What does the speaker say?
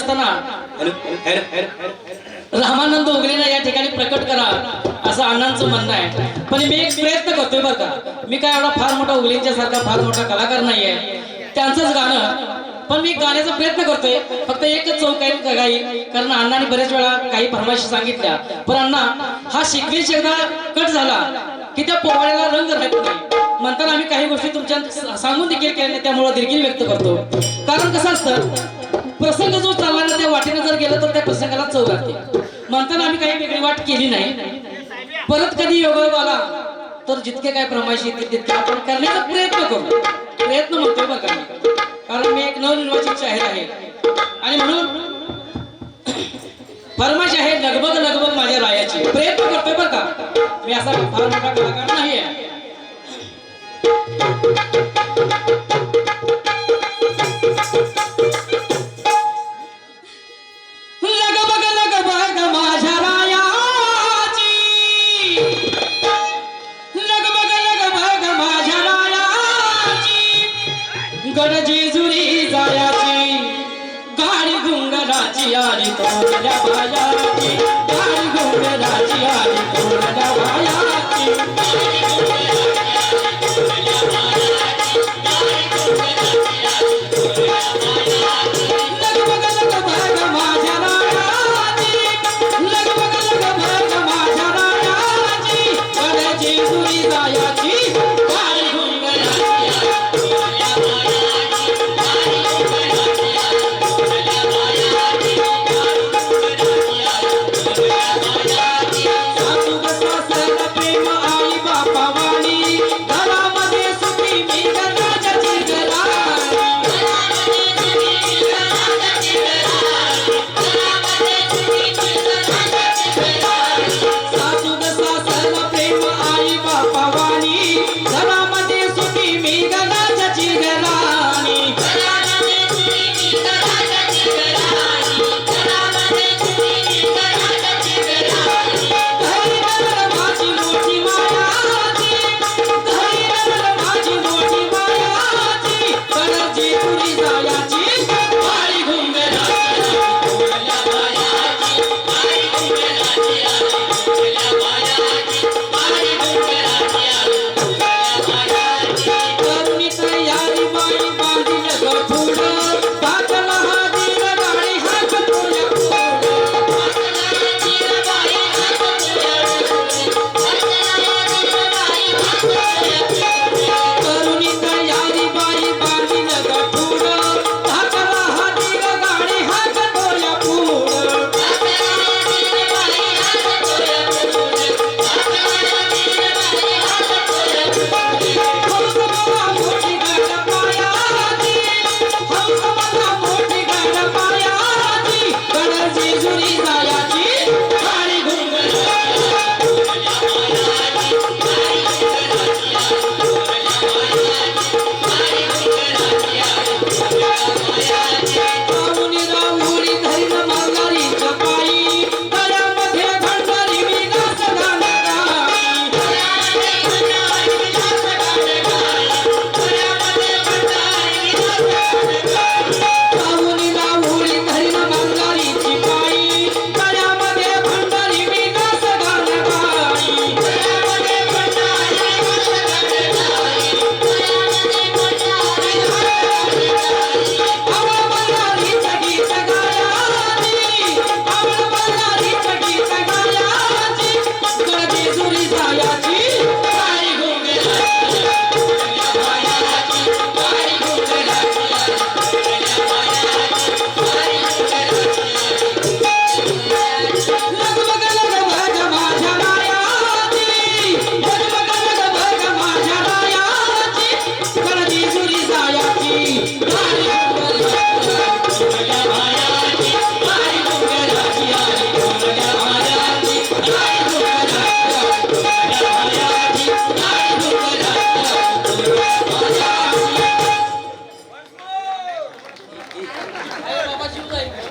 असताना रामानंद उगलेला या ठिकाणी प्रकट करा असं अण्णांचं म्हणणं आहे. पण मी एक प्रयत्न करतोय बरं का. मी काय एवढा फार मोठा उगलेंच्या सारखा फार मोठा कलाकार नाहीये त्यांचंच गाणं. पण मी गाण्याचा प्रयत्न करतोय. फक्त एकच चौक आहे गाई? कारण अण्णांनी बरेच वेळा काही फरमाईशी सांगितल्या. पण अण्णा हा शिकवेश एकदा कट झाला की त्या पोवाड्याला रंग राहत नाही. म्हणताना आम्ही काही गोष्टी तुमच्या सांगून देखील केल्या त्यामुळे देखील व्यक्त करतो. कारण कसं असतं प्रसंग जो चालला ना त्या वाटेनं जर गेलं तर त्या प्रसंगाला चव लागते. म्हणताना आम्ही काही वेगळी वाट केली नाही. परत कधी योग आला तर जितके काय प्रमाशी येतील तितके आपण करण्याचा प्रयत्न करू. प्रयत्न म्हणतोय बरं का कारण मी एक नवनिर्वाचित शाहीर आहे. आणि म्हणून फरमाश आहे लगबग लगबग माझ्या रायाची. प्रयत्न करतोय बरं का. मी असा फार मोठा कलाकार नाही आहे रायाची गडजेजुरी जायाची गाडी घुंगराची आणि तोंडल्या बायाची गाडी घुंगराची आणि तोंडल्या बायाची.